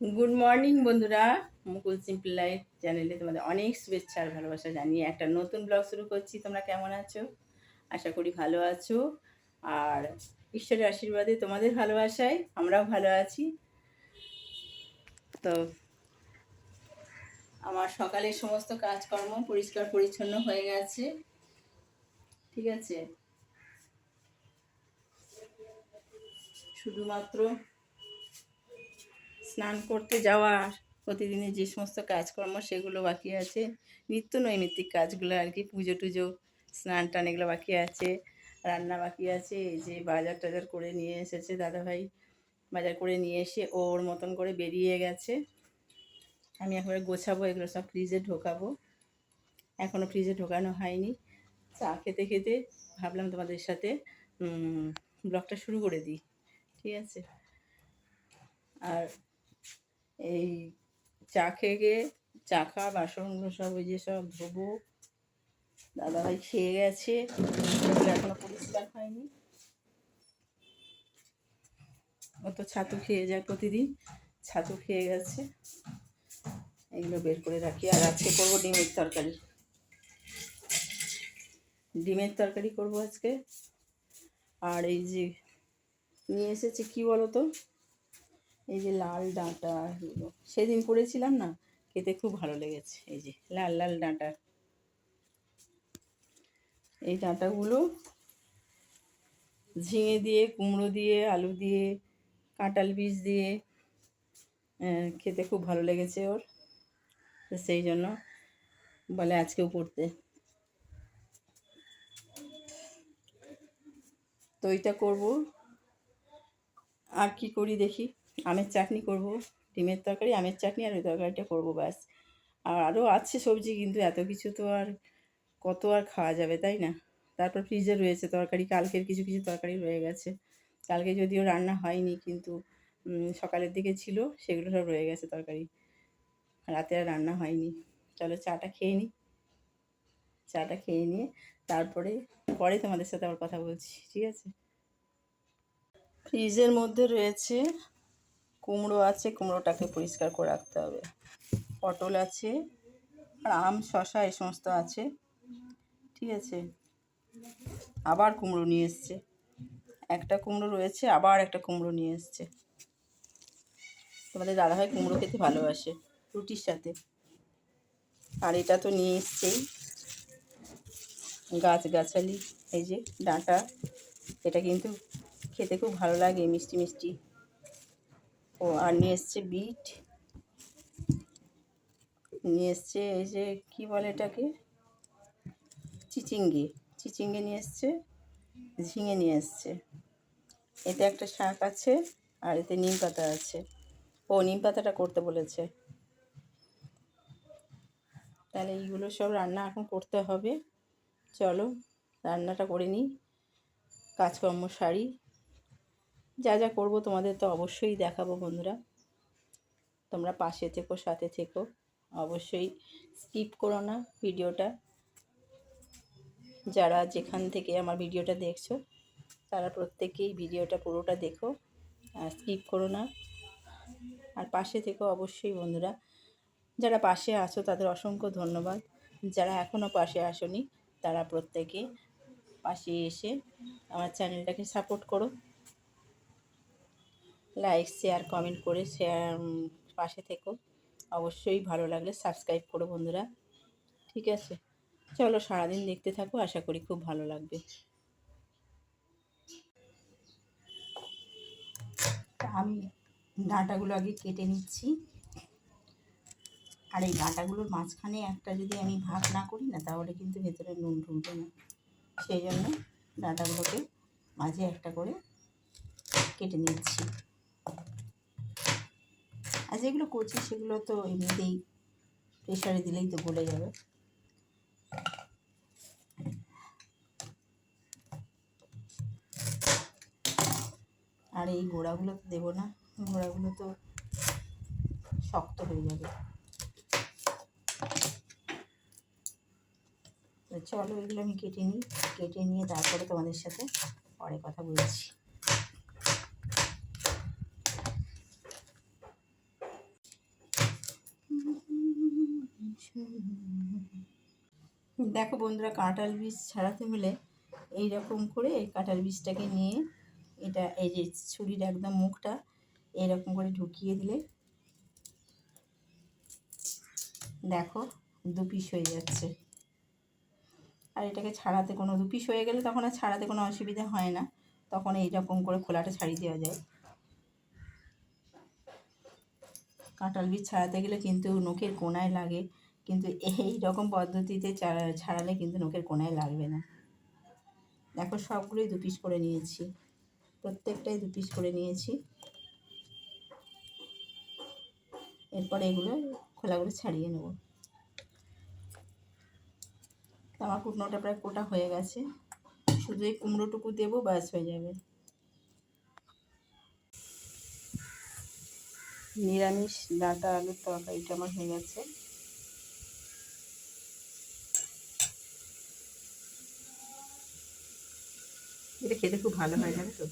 Good morning বন্ধুরা। মুকুল simple life চ্যানেলে তোমাদের অনেক শুভেচ্ছা আর ভালোবাসা জানিয়ে একটা নতুন ব্লগ শুরু করছি। তোমরা কেমন আছো? আশা করি ভালো আছো। আর ঈশ্বরের আশীর্বাদে তোমাদের ভালোবাসায়, আমরাও ভালো আছি। তো আমার সকালের সমস্ত কাজকর্ম পরিষ্কার পরিচ্ছন্ন হয়ে গেছে। ঠিক আছে? শুধুমাত্র স্নান করতে যাওয়া প্রতিদিনের যে সমস্ত কাজকর্ম সেগুলো বাকি আছে, নিত্য নৈমিত্তিক কাজগুলো আর কি, পুজো টুজো, স্নান টান এগুলো বাকি আছে, রান্না বাকি আছে, এই যে বাজার টাজার করে নিয়ে এসেছে দাদাভাই, বাজার করে নিয়ে এসে ওর মতন করে বেরিয়ে গেছে। আমি একবারে গোছাবো, এগুলো সব ফ্রিজে ঢোকাবো। এখনও ফ্রিজে ঢোকানো হয়নি। চা খেতে খেতে ভাবলাম তোমাদের সাথে ব্লগটা শুরু করে দিই। ঠিক আছে? আর এই চা খেয়ে চা খাওয়া বাসনগুলো সব ওই যে সব ধোবো। দাদাভাই খেয়ে গেছে। এখনও পরিষ্কার হয়নি। ও তো ছাতু খেয়ে যায় প্রতিদিন। ছাতু খেয়ে গেছে। এগুলো বের করে রাখি। আর আজকে করব ডিমের তরকারি। ডিমের তরকারি করব আজকে। আর এই যে নিয়ে এসেছে, কি বলো তো? এই যে লাল ডাঁটা এগুলো সেদিন করেছিলাম না? খেতে খুব ভালো লেগেছে। এই যে লাল লাল ডাঁটা। এই ডাঁটাগুলো ঝিঙে দিয়ে, কুমড়ো দিয়ে, আলু দিয়ে, কাঁঠাল বীজ দিয়ে খেতে খুব ভালো লেগেছে ওর। সেই জন্য বলে আজকেও করতে তো এইটা করব। আর কি করি দেখি। আমের চাটনি করব, ডিমের তরকারি, আমের চাটনি আর ওই তরকারিটা করব ব্যাস। আর আরও আছে সবজি, কিন্তু এত কিছু তো আর কত আর খাওয়া যাবে, তাই না? তারপর ফ্রিজে রয়েছে তরকারি, কালকের কিছু কিছু তরকারি রয়ে গেছে। কালকে যদিও রান্না হয়নি, কিন্তু সকালের দিকে ছিল, সেগুলো সব রয়ে গেছে তরকারি। রাতে আর রান্না হয়নি। চলো চাটা খেয়ে নিই চাটা খেয়ে নিয়ে তারপরে, পরে তোমাদের সাথে আবার কথা বলছি, ঠিক আছে? ফ্রিজের মধ্যে রয়েছে কুমড়ো আছে, কুমড়োটাকে পরিষ্কার করে রাখতে হবে। পটল আছে আর আম শশা এই সমস্ত আছে, ঠিক আছে? আবার কুমড়ো নিয়ে এসছে। একটা কুমড়ো রয়েছে, আবার একটা কুমড়ো নিয়ে এসছে। তোমাদের দাদাভাই কুমড়ো খেতে ভালোবাসে রুটির সাথে। আর এটা তো নিয়ে এসছেই। গাছ গাছালি এই যে ডাঁটা, এটা কিন্তু খেতে খুব ভালো লাগে, মিষ্টি মিষ্টি। ও, আর নিয়ে এসছে বিট। নিয়ে এসছে এই যে, কী বলে এটাকে? চিচিঙ্গি। চিচিঙ্গি নিয়ে এসছে, ঝিঙে নিয়ে এসছে। এতে একটা শাক আছে, আর এতে নিম পাতা আছে। ও, নিম পাতাটা করতে বলেছে। তাহলে এইগুলো সব রান্না এখন করতে হবে। চলো, রান্নাটা করে নিই। কাজকর্ম সারি। যা যা করব তোমাদের তো অবশ্যই দেখাবো বন্ধুরা। তোমরা পাশে থেকো, সাথে থেকো। অবশ্যই স্কিপ করো না ভিডিওটা। যারা যেখান থেকে আমার ভিডিওটা দেখছ, তারা প্রত্যেকেই ভিডিওটা পুরোটা দেখো, আর স্কিপ করো না। আর পাশে থেকো অবশ্যই বন্ধুরা। যারা পাশে আসো তাদের অসংখ্য ধন্যবাদ। যারা এখনও পাশে আসনি, তারা প্রত্যেকে পাশে এসে আমার চ্যানেলটাকে সাপোর্ট করো। লাইক শেয়ার কমেন্ট করে শেয়ার পাশে থেকো। অবশ্যই ভালো লাগলে সাবস্ক্রাইব করো বন্ধুরা। ঠিক আছে? চলো সারাদিন দেখতে থাকো, আশা করি খুব ভালো লাগবে। আমি ডাঁটাগুলো আগে কেটে নিচ্ছি। আর এই ডাঁটাগুলোর মাঝখানে একটা যদি আমি ভাগ না করি না, তাহলে কিন্তু ভেতরে নুন ঢুকবে না। সেই জন্য ডাঁটাগুলোকে মাঝে একটা করে কেটে নিচ্ছি। আর যেগুলো করছি সেগুলো তো এমনিতেই প্রেশারে দিলেই তো গলে যাবে। আর এই গোড়াগুলো তো দেবো না গোড়াগুলো তো শক্ত হয়ে যাবে। চলো এগুলো আমি কেটে নিই, কেটে নিয়ে তারপরে তোমাদের সাথে পরে কথা বলছি। দেখো বন্ধুরা, কাঁঠাল বীজ ছাড়াতে হলে এই রকম করে এই কাঁঠাল বীজটাকে নিয়ে এটা, এই যে ছুরির একদম মুখটা এরকম করে ঢুকিয়ে দিলে দেখো দু পিস হয়ে যাচ্ছে। আর এটাকে ছাড়াতে কোনো, দু পিস হয়ে গেলে তখন আর ছাড়াতে কোনো অসুবিধা হয় না। তখন এইরকম করে খোলাটা ছাড়িয়ে দেওয়া যায়। কাঁঠাল বীজ ছাড়াতে গেলে কিন্তু নখের কোনায় লাগে। কিন্তু এই রকম পদ্ধতিতে ছাড়ালে কিন্তু নখের কোনায় লাগবে না। দেখো সবগুলোই দু পিস করে নিয়েছি। প্রত্যেকটাই দু পিস করে নিয়েছি। এরপর এগুলো খোলাগুলো ছাড়িয়ে নেব। আমার কুটনোটা প্রায় কোটা হয়ে গেছে। শুধু এই কুমড়োটুকু দেবো, ব্যাস হয়ে যাবে। নিরামিষ ডাঁটা আলুর তরকারিটা আমার হয়ে গেছে এটা খেতে খুব ভালো হয়, জানো তো?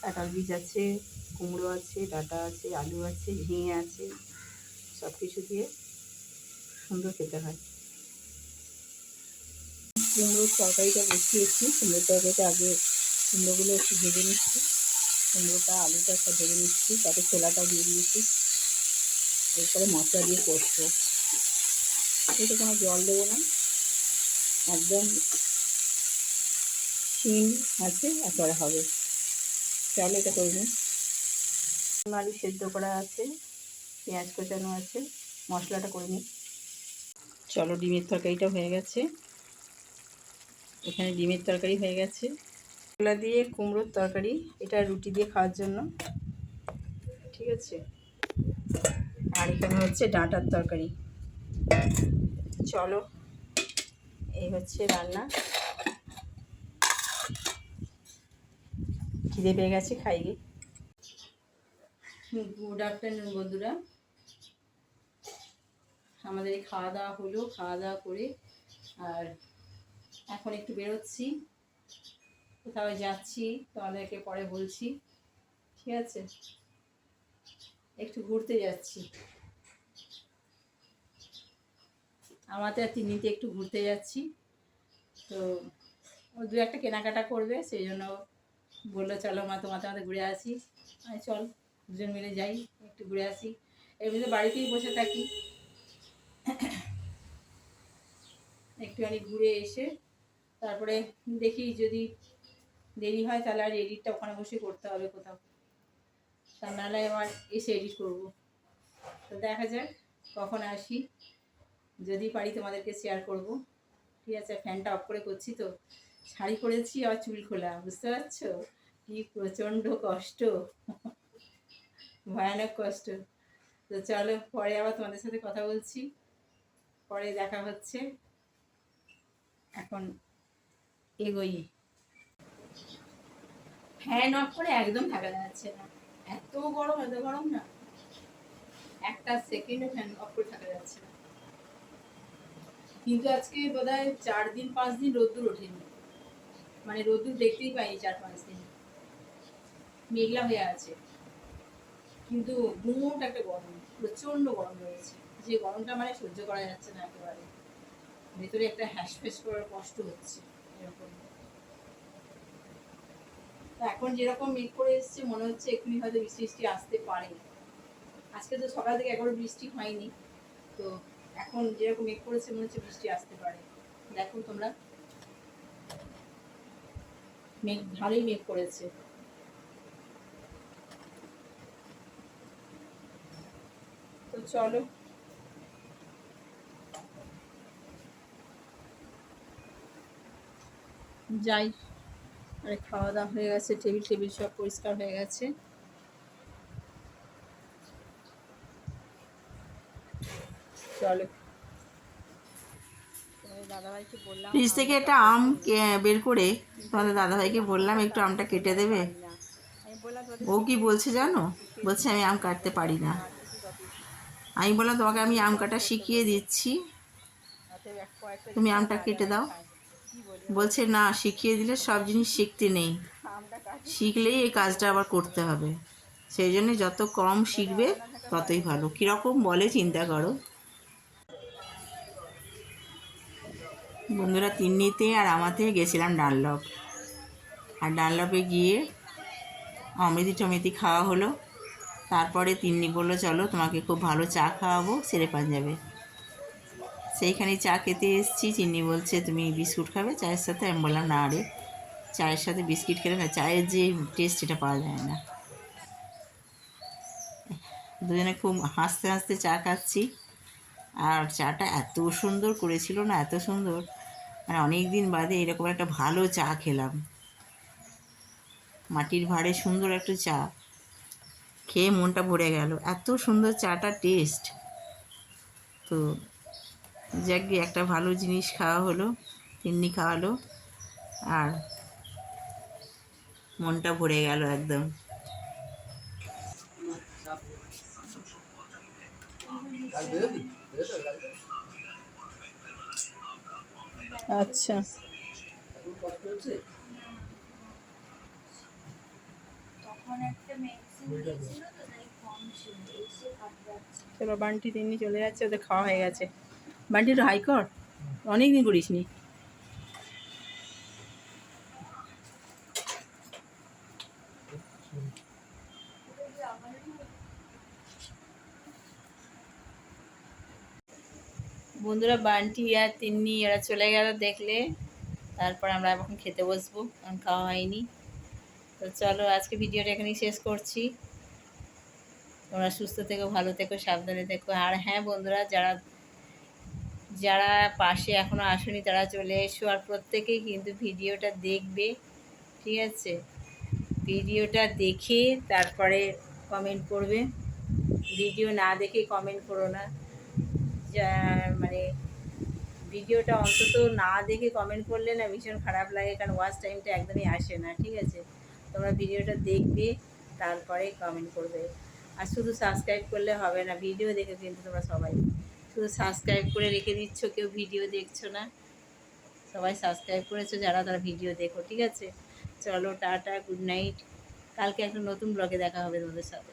কাঁঠাল বীজ আছে, কুমড়ো আছে, ডাঁটা আছে, আলু আছে, ঝিঙে আছে, সব কিছু দিয়ে সুন্দর খেতে হয়। কুমড়োর তরকারিটা বসিয়েছি, কুমড়োর তরকারিটা আগে কুমড়োগুলো একটু ভেজে নিচ্ছি। কুমড়োটা, আলুটা সব ভেজে নিচ্ছি তাতে ছোলাটাও দিয়ে দিয়েছি। এরপরে মশলা দিয়ে কষবো। এতে কোনো জল দেবো না। একদম শিম আছে একবারে হবে। চলো এটা করে শিম আলু সেদ্ধ করা আছে, পেঁয়াজ কোচানো আছে, মশলাটা করে নিই। চলো ডিমের তরকারিটা হয়ে গেছে। এখানে ডিমের তরকারি হয়ে গেছে। কলা দিয়ে কুমড়োর তরকারি, এটা রুটি দিয়ে খাওয়ার জন্য। ঠিক আছে? আর এখানে হচ্ছে ডাঁটার তরকারি। চলো, এই হচ্ছে রান্না। খিদে পেয়ে গেছে খাই গে গুড আফটারনুন বন্ধুরা। আমাদের খাওয়া দাওয়া হলো, খাওয়া দাওয়া করে আর এখন একটু বেরোচ্ছি। কোথাও যাচ্ছি, তোমাদেরকে পরে বলছি, ঠিক আছে? একটু ঘুরতে যাচ্ছি। আমাদের আর তিন্নিতে একটু ঘুরতে যাচ্ছি। তো ও দু একটা কেনাকাটা করবে, সেই জন্য বলল, চলো মা, তোমার তোমাদের ঘুরে আসি। আমি চল, দুজন মিলে যাই, একটু ঘুরে আসি। এমনিতে বাড়িতেই বসে থাকি। একটুখানি ঘুরে এসে তারপরে দেখি যদি দেরি হয় তাহলে আর এডিটটা ওখানে বসে করতে হবে কোথাও। তা নাহলে আবার এসে এডিট করব। তো দেখা যাক কখন আসি। যদি পারি তোমাদেরকে শেয়ার করব। ঠিক আছে ফ্যানটা অফ করে করছি তো। শাড়ি পরেছি আর চুল খোলা, বুঝতে পারছ? কি প্রচণ্ড কষ্ট। ভয়ানক কষ্ট। তো চলো, পরে আবার তোমাদের সাথে কথা বলছি। পরে দেখা হচ্ছে। এখন এগোই। ফ্যান অফ করে একদম থাকা যাচ্ছে না। এত গরম এত গরম না। একটা সেকেন্ডও ফ্যান অফ করে থাকা যাচ্ছে না। কিন্তু আজকে বোধ চার দিন, পাঁচ দিন রোদ্দুর ওঠেনি। মানে রোদ্দুর দেখতেই পাইনি চার, পাঁচ দিন। মেঘলা হয়ে আছে। কিন্তু গুমোট একটা গরম, প্রচণ্ড গরম রয়েছে। যে গরমটা মানে সহ্য করা যাচ্ছে না একেবারে। ভেতরে একটা হ্যাস ফ্যাস করার কষ্ট হচ্ছে এরকম। এখন যেরকম মেঘ করে এসছে, মনে হচ্ছে এক্ষুনি হয়তো বৃষ্টি বৃষ্টি আসতে পারে। আজকে তো সকাল থেকে একবার বৃষ্টি হয়নি। তো এখন যেরকম মেঘ করেছে, মনে হচ্ছে বৃষ্টি আসতে পারে। দেখো তোমরা। মেঘ, ভালোই মেঘ করেছে। চলো। যাই। আরে খাওয়া দাওয়া হয়ে গেছে টেবিল টেবিল সব পরিষ্কার হয়ে গেছে। চলো। ফ্রিজ থেকে একটা আম বের করে তোমাদের দাদাভাইকে বললাম একটু আমটা কেটে দেবে। ও কি বলছে জানো? বলছে আমি আম কাটতে পারি না আমি বললাম, তোমাকে আমি আম কাটা শিখিয়ে দিচ্ছি। তুমি আমটা কেটে দাও। বলছে, না, শিখিয়ে দিলে সব জিনিস শিখতে নেই। শিখলেই এই কাজটা আবার করতে হবে। সেই জন্য যত কম শিখবে, ততই ভালো। কীরকম বলে, চিন্তা করো। বন্ধুরা, তিন্নিতে আর আমাতে গেছিলাম ডানলপ আর ডানলপে গিয়ে অমৃতি টমেতি খাওয়া হলো। তারপরে তিন্নি বলল, চলো তোমাকে খুব ভালো চা খাওয়াবো, সেরে পাঞ্জাবে। সেইখানে চা খেতে এসেছি। চিন্নি বলছে, তুমি বিস্কুট খাবে চায়ের সাথে? আমি বললাম, না রে, চায়ের সাথে বিস্কিট খেলে না, চায়ের যে টেস্ট এটা পাওয়া যায় না। দুজনে খুব হাসতে হাসতে চা খাচ্ছি। আর চাটা এত সুন্দর করেছিল না, এত সুন্দর। মানে অনেক দিন বাদে এরকম একটা ভালো চা খেলাম। মাটির ভাড়ে সুন্দর একটা চা। খেয়ে মনটা ভরে গেল। এত সুন্দর চাটা টেস্ট তো যাকে একটা ভালো জিনিস খাওয়া হলো তিন্নি খাওয়ালো আর মনটা ভরে গেল একদম। আচ্ছা। তখন একটা মেডিসিন তো চলো, বান্টি তিন্নি চলে যাচ্ছে, ওদের খাওয়া হয়ে গেছে। বান্টি, একটু হাই কর। অনেক দিন করিস নি। বন্ধুরা, বান্টি আর তিন্নি, এরা চলে গেল দেখলে। তারপর আমরা এখন খেতে বসবো, কারণ খাওয়া হয়নি। তো চলো আজকে ভিডিওটা এখানেই শেষ করছি। তোমরা সুস্থ থেকো, ভালো থেকো, সাবধানে থেকো। আর হ্যাঁ বন্ধুরা, যারা যারা পাশে এখনও আসেনি, তারা চলে এসো। আর প্রত্যেকেই কিন্তু ভিডিওটা দেখবে, ঠিক আছে? ভিডিওটা দেখে তারপরে কমেন্ট করবে। ভিডিও না দেখে কমেন্ট করো না। মানে ভিডিওটা অন্তত না দেখে কমেন্ট করলে না ভীষণ খারাপ লাগে, কারণ ওয়াচ টাইমটা একদমই আসে না, ঠিক আছে? তোমরা ভিডিওটা দেখবে, তারপরে কমেন্ট করবে। আর শুধু সাবস্ক্রাইব করলে হবে না ভিডিও দেখে কিন্তু তোমরা সবাই। শুধু সাবস্ক্রাইব করে রেখে দিচ্ছ, কেউ ভিডিও দেখছ না। সবাই সাবস্ক্রাইব করেছ যারা, তারা ভিডিও দেখো, ঠিক আছে? চলো, টাটা গুড নাইট কালকে একটা নতুন ব্লগে দেখা হবে তোমাদের সাথে।